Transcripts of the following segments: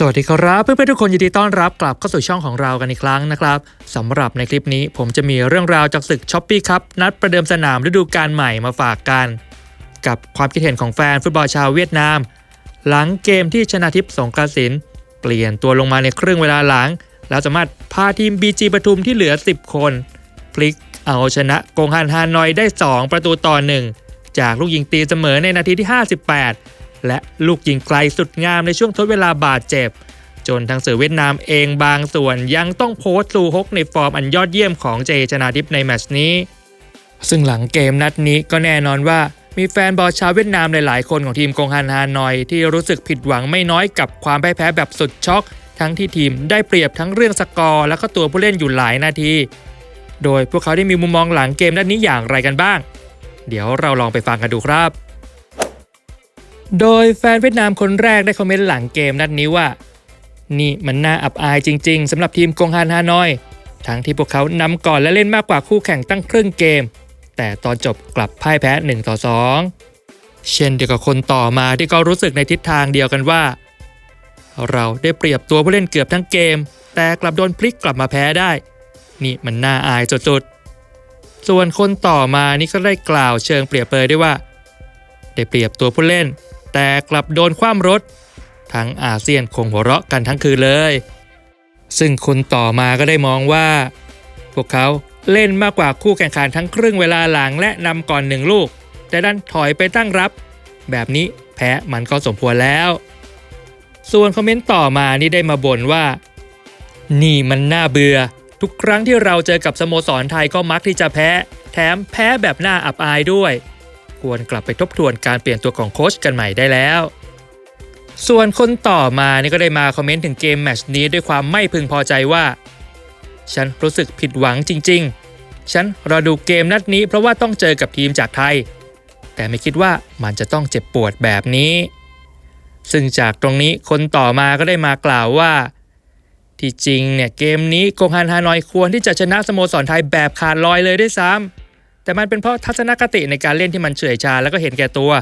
สวัสดีครับเพื่อนๆทุกคนยินดีต้อนรับกลับเข้าสู่ช่องของเรากันอีกครั้งนะครับสำหรับในคลิปนี้ผมจะมีเรื่องราวจากศึกช้อปปี้ครับนัดประเดิมสนามฤดูกาลใหม่มาฝากกัน กับความคิดเห็นของแฟนฟุตบอลชาวเวียดนาม หลังเกมที่ชนะทิพย์สงกรสิน เปลี่ยนตัวลงมาในครึ่งเวลาหลัง แล้วสามารถพาทีม BG ปทุมที่เหลือ 10 คน พลิกเอาชนะกงฮันฮานอยได้ 2 ประตูต่อหนึ่งจากลูกยิงตีเสมอในนาทีที่ 58 และลูกยิงไกลสุดงามในช่วงทดเวลาบาดเจ็บ จนทางสื่อเวียดนามเองบางส่วนยังต้องโพสต์ซูฮกในฟอร์มอันยอดเยี่ยมของเจชนาทิพในแมตช์นี้ ซึ่งหลังเกมนัดนี้ก็แน่นอนว่ามีแฟนบอลชาวเวียดนามหลายๆคนของทีมกงฮันฮานอย ที่รู้สึกผิดหวังไม่น้อยกับความพ่ายแพ้แบบสุดช็อก ทั้งที่ทีมได้เปรียบทั้งเรื่องสกอร์และก็ตัวผู้เล่นอยู่หลายนาที โดยพวกเขาได้มีมุมมองหลังเกมนัดนี้อย่างไรกันบ้าง เดี๋ยวเราลองไปฟังกันดูครับ โดยแฟนเวียดนามคนแรกได้คอมเมนต์หลังเกมนัดนี้ว่า นี่มันน่าอับอายจริง ๆสำหรับทีมกงฮันฮานอย ทั้งที่พวกเขานำก่อนและเล่นมากกว่าคู่แข่งตั้งครึ่งเกม แต่ตอนจบกลับพ่ายแพ้1ต่อ2 เช่นเดียวกับคนต่อมาที่ก็รู้สึกในทิศทางเดียวกันว่า เราได้เปรียบตัวผู้เล่นเกือบทั้งเกม แต่กลับโดนพลิกกลับมาแพ้ได้ นี่มันน่าอายสุดๆส่วนคนต่อมานี่ก็ได้กล่าวเชิงเปรียบเปรยด้วยว่า ได้เปรียบตัวผู้เล่น แต่กลับโดนคว่ำรถ ทั้งอาเซียนคงหัวเราะกันทั้งคืนเลย ซึ่งคนต่อมาก็ได้มองว่า พวกเขาเล่นมากกว่าคู่แข่งขันทั้งครึ่งเวลาหลังและนำก่อนหนึ่งลูก แต่ดันถอยไปตั้งรับ แบบนี้แพ้มันก็สมควรแล้ว ส่วนคอมเมนต์ต่อมานี่ได้มาบ่นว่า นี่มันน่าเบื่อ ทุกครั้งที่เราเจอกับสโมสรไทยก็มักที่จะแพ้ แถมแพ้แบบน่าอับอายด้วย ควรกลับไปทบทวนการเปลี่ยนตัวของโค้ชกันใหม่ได้แล้ว ส่วนคนต่อมานี่ก็ได้มาคอมเมนต์ถึงเกมแมชนี้ด้วยความไม่พึงพอใจว่า ฉันรู้สึกผิดหวังจริง ๆ ฉันรอดูเกมนัดนี้เพราะว่าต้องเจอกับทีมจากไทย แต่ไม่คิดว่ามันจะต้องเจ็บปวดแบบนี้ ซึ่งจากตรงนี้คนต่อมาก็ได้มากล่าวว่าที่จริงเนี่ยเกมนี้กงฮันฮานอยควรที่จะชนะสโมสรไทยแบบขาดลอยเลยด้วยซ้ำ แต่มันเป็นเพราะทัศนคติในการเล่นที่มันเฉื่อยชาแล้วก็เห็นแก่ตัว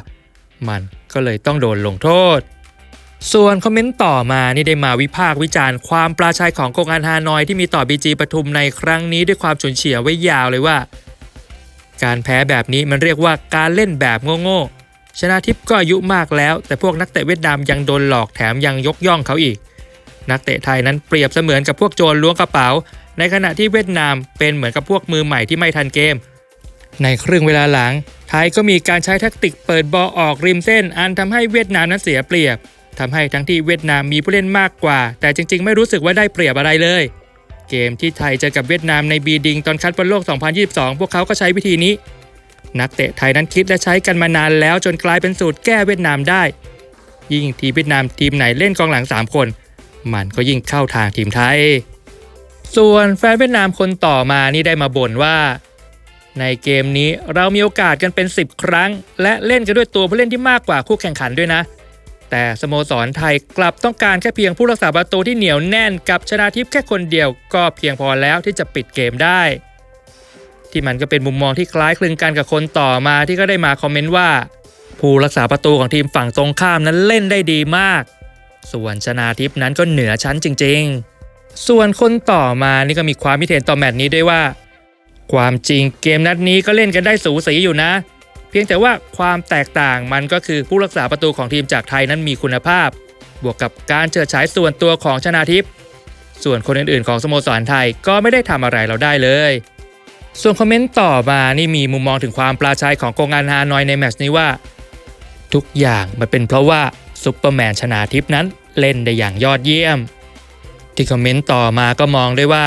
มันก็เลยต้องโดนลงโทษ ส่วนคอมเมนต์ต่อมานี่ได้มาวิพากษ์วิจารณ์ความปราชัยของกงอันฮานอยที่มีต่อบีจีปทุมในครั้งนี้ด้วยความฉุนเฉียวไว้ยาวเลยว่า การแพ้แบบนี้มันเรียกว่าการเล่นแบบโง่ๆชนะทิพย์ก็อายุมากแล้ว แต่พวกนักเตะเวียดนามยังโดนหลอกแถมยังยกย่องเขาอีก นักเตะไทยนั้นเปรียบเสมือนกับพวกโจรล้วงกระเป๋า ในขณะที่เวียดนามเป็นเหมือนกับพวกมือใหม่ที่ไม่ทันเกม ในครึ่งเวลาหลัง ไทยก็มีการใช้แทคติกเปิดบอลออกริมเส้น อันทำให้เวียดนามนั้นเสียเปรียบทำให้ทั้งที่เวียดนามมีผู้เล่นมากกว่า แต่จริง ๆ ไม่รู้สึกว่าได้เปรียบอะไรเลย เกมที่ไทยเจอกับเวียดนามในบีดิงตอนคัดบอลโลก 2022 พวกเขาก็ใช้วิธีนี้ นักเตะไทยนั้นคิดและใช้กันมานานแล้วจนกลายเป็นสูตรแก้เวียดนามได้ ยิ่งทีเวียดนามทีมไหนเล่นกองหลัง 3 คน มันก็ยิ่งเข้าทางทีมไทย ส่วนแฟนเวียดนามคนต่อมานี่ได้มาบ่นว่า ในเกมนี้เรามีโอกาสกันเป็น 10 ครั้ง และเล่นกันด้วยตัวผู้เล่นที่มากกว่าคู่แข่งขันด้วยนะ แต่สโมสรไทยกลับต้องการแค่เพียงผู้รักษาประตูที่เหนียวแน่นกับชนาทิพย์แค่คนเดียวก็เพียงพอแล้วที่จะปิดเกมได้ ที่มันก็เป็นมุมมองที่คล้ายคลึงกันกับคนต่อมาที่ก็ได้มาคอมเมนต์ว่า ผู้รักษาประตูของทีมฝั่งตรงข้ามนั้นเล่นได้ดีมาก ส่วนชนาทิพย์นั้นก็เหนือชั้นจริง ๆ ส่วนคนต่อมานี่ก็มีความคิดเห็นต่อแมตช์นี้ด้วยว่า ความจริงเกมนัดนี้ก็เล่นกันได้สูสีอยู่นะ เพียงแต่ว่าความแตกต่างมันก็คือผู้รักษาประตูของทีมจากไทยนั้นมีคุณภาพ บวกกับการเฉิดฉายส่วนตัวของชนาทิพย์ส่วนคนอื่นๆ ของสโมสรไทยก็ไม่ได้ทำอะไรเราได้เลย ส่วนคอมเมนต์ต่อมานี่มีมุมมองถึงความปราชัยของกองอันฮานอยในแมตช์นี้ว่า ทุกอย่างมันเป็นเพราะว่าซุปเปอร์แมนชนาทิพย์นั้นเล่นได้อย่างยอดเยี่ยม ที่คอมเมนต์ต่อมาก็มองได้ว่า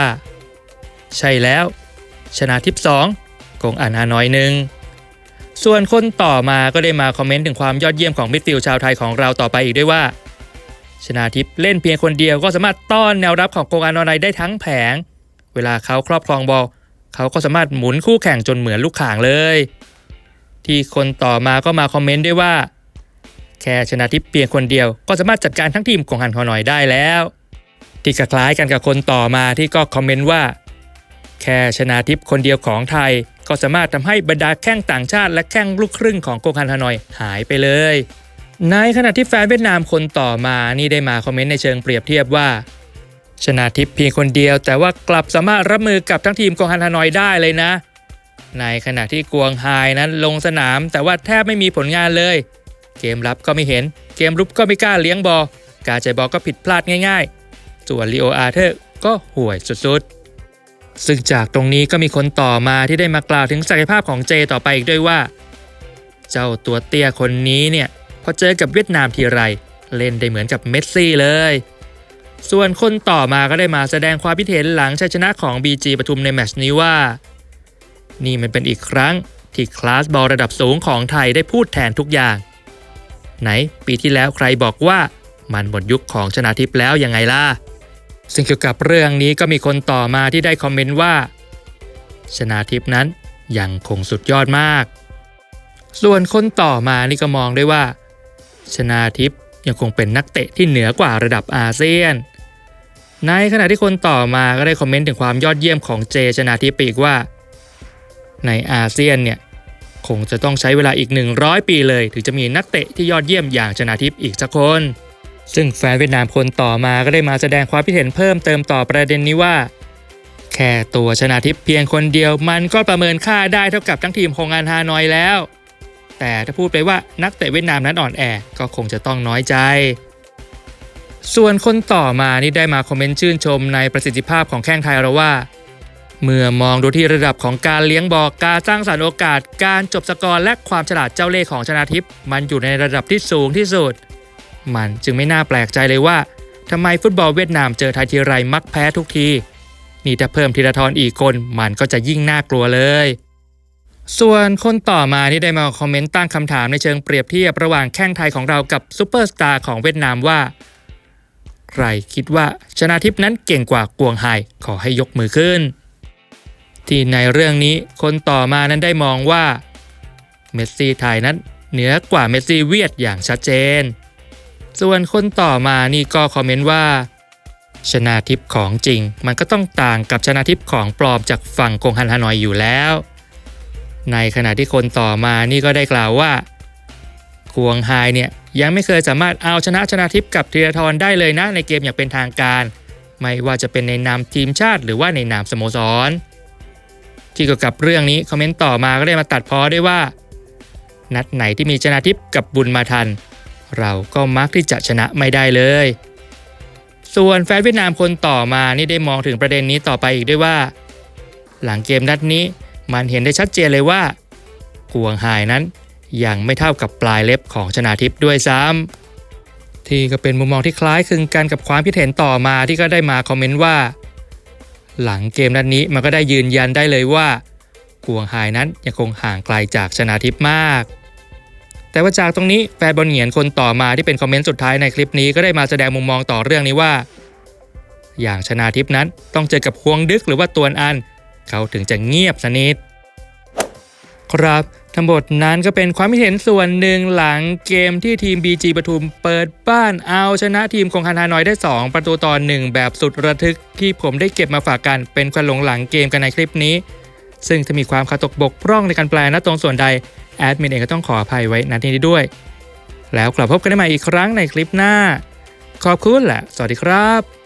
ใช่แล้ว ชนะทิพย์สองกงอันฮานอยหนึ่งส่วนคนต่อมาก็ได้มาคอมเมนต์ถึงความยอดเยี่ยมของมิดฟิลด์ชาวไทยของเราต่อไปอีกด้วยว่า ชนาทิพย์เล่นเพียงคนเดียวก็สามารถต้อนแนวรับของกงอันฮานอยได้ทั้งแผง เวลาเขาครอบครองบอลเขาก็สามารถหมุนคู่แข่งจนเหมือนลูกข่างเลย ที่คนต่อมาก็มาคอมเมนต์ด้วยว่า แค่ชนะทิพย์เพียงคนเดียวก็สามารถจัดการทั้งทีมของฮันฮอนอยได้แล้ว ที่คล้ายกันกับคนต่อมาที่ก็คอมเมนต์ว่า แค่ชนะทิพย์คนเดียวของไทย ก็สามารถทำให้บรรดาแข้งต่างชาติ และแข้งลูกครึ่งของโกงฮันฮานอยหายไปเลย ในขณะที่แฟนเวียดนามคนต่อมานี่ได้มาคอมเมนต์ในเชิงเปรียบเทียบว่าชนะทิพย์เพียงคนเดียว แต่ว่ากลับสามารถรับมือกับทั้งทีมกวงฮันฮานอยได้เลยนะ ในขณะที่กวงไฮนั้นลงสนาม แต่ว่าแทบไม่มีผลงานเลย เกมรับก็ไม่เห็น เกมรุกก็ไม่กล้าเลี้ยงบอลการใจบอลก็ผิดพลาดง่าย ๆ ส่วนลีโออาร์เธอร์ก็ห่วยสุดๆ ซึ่งจากตรงนี้ก็มีคนต่อมาที่ได้มากล่าวถึงศักยภาพของเจต่อไปอีกด้วยว่า เจ้าตัวเตี้ยคนนี้เนี่ยพอเจอกับเวียดนามทีไร เล่นได้เหมือนกับเมสซี่เลย ส่วนคนต่อมาก็ได้มาแสดงความคิดเห็นหลังชัยชนะของ BG ปทุมในแมชนี้ว่า นี่มันเป็นอีกครั้งที่คลาสบอลระดับสูงของไทยได้พูดแทนทุกอย่าง ไหนปีที่แล้วใครบอกว่ามันหมดยุคของชนาทิพย์แล้วยังไงล่ะ ซึ่งเกี่ยวกับเรื่องนี้ก็มีคนต่อมาที่ได้คอมเมนต์ว่า ชนาทิพนั้นยังคงสุดยอดมาก ส่วนคนต่อมานี่ก็มองด้วยว่า ชนาทิพยังคงเป็นนักเตะที่เหนือกว่าระดับอาเซียน ในขณะที่คนต่อมาก็ได้คอมเมนต์ถึงความยอดเยี่ยมของเจชนาทิพย์ไปอีกว่า ในอาเซียนเนี่ยคงจะต้องใช้เวลาอีก 100 ปีเลย ถึงจะมีนักเตะที่ยอดเยี่ยมอย่างชนาทิพย์อีกสักคน ซึ่งแฟนเวียดนามคนต่อมาก็ได้มาแสดงความคิดเห็นเพิ่มเติมต่อประเด็นนี้ว่า แค่ตัวชนาทิพย์เพียงคนเดียวมันก็ประเมินค่าได้เท่ากับทั้งทีมโฮงอันฮานอยแล้ว แต่ถ้าพูดไปว่านักเตะเวียดนามนั้นอ่อนแอก็คงจะต้องน้อยใจ ส่วนคนต่อมานี่ได้มาคอมเมนต์ชื่นชมในประสิทธิภาพของแข้งไทยเราว่าเมื่อมองดูที่ระดับของการเลี้ยงบอลการสร้างสรรค์โอกาส การจบสกอร์และความฉลาดเจ้าเล่ห์ของชนาทิพย์มันอยู่ในระดับที่สูงที่สุด มันจึงไม่น่าแปลกใจเลยว่าทำไมฟุตบอลเวียดนามเจอไทยทีไรมักแพ้ทุกที นี่ถ้าเพิ่มธีรทรอีกคนมันก็จะยิ่งน่ากลัวเลย ส่วนคนต่อมาที่ได้มาคอมเมนต์ตั้งคำถามในเชิงเปรียบเทียบระหว่างแข้งไทยของเรากับซูเปอร์สตาร์ของเวียดนามว่า ใครคิดว่าชนาทิพนั้นเก่งกว่ากวงไฮขอให้ยกมือขึ้น ที่ในเรื่องนี้คนต่อมานั้นได้มองว่าเมสซี่ไทยนั้นเหนือกว่าเมสซี่เวียดอย่างชัดเจน ส่วนคนต่อมานี่ก็คอมเมนต์ว่า ชนาทิพย์ของจริง มันก็ต้องต่างกับชนาทิพย์ของปลอมจากฝั่งกงฮันฮานอยอยู่แล้ว ในขณะที่คนต่อมานี่ก็ได้กล่าวว่ากวงไฮเนี่ยยังไม่เคยสามารถเอาชนะชนาทิพย์กับธีรทรได้เลยนะในเกมอย่างเป็นทางการ ไม่ว่าจะเป็นในนามทีมชาติหรือว่าในนามสโมสร ที่เกี่ยวกับเรื่องนี้คอมเมนต์ต่อมาก็ได้มาตัดพ้อได้ว่า นัดไหนที่มีชนาทิพย์กับบุญมาทัน เราก็มักที่จะชนะไม่ได้เลย ส่วนแฟนเวียดนามคนต่อมานี่ได้มองถึงประเด็นนี้ต่อไปอีกด้วยว่า หลังเกมนัดนี้มันเห็นได้ชัดเจนเลยว่ากวงไฮนั้นยังไม่เท่ากับปลายเล็บของชนาทิพย์ด้วยซ้ำที่ก็เป็นมุมมองที่คล้ายคลึงกันกับความคิดเห็นต่อมาที่ก็ได้มาคอมเมนต์ว่า หลังเกมนัดนี้มันก็ได้ยืนยันได้เลยว่า กวงไฮนั้นยังคงห่างไกลจากชนาทิพย์มาก แต่ว่าจากตรงนี้แฟนบอลเหงียนคนต่อมาที่เป็นคอมเมนต์สุดท้ายในคลิปนี้ก็ได้มาแสดงมุมมองต่อเรื่องนี้ว่า อย่างชนาทิพนั้นต้องเจอกับฮวงดึกหรือว่าตวนอัน เขาถึงจะเงียบสนิทครับทั้งหมดนั้นก็เป็นความคิดเห็นส่วนหนึ่งหลังเกมที่ทีม BG ปทุมเปิดบ้านเอาชนะทีมคงคันานอยได้ 2 ประตูต่อ1แบบสุดระทึกที่ผมได้เก็บมาฝากกันเป็นควันหลงหลังเกมกันในคลิปนี้ ซึ่งถ้ามีความขาดตกบกพร่องในการแปลนะตรงส่วนใด แอดมินเองก็ต้องขออภัยไว้ณที่นี้ด้วย แล้วกลับพบกันได้ใหม่อีกครั้งในคลิปหน้า ขอบคุณและสวัสดีครับ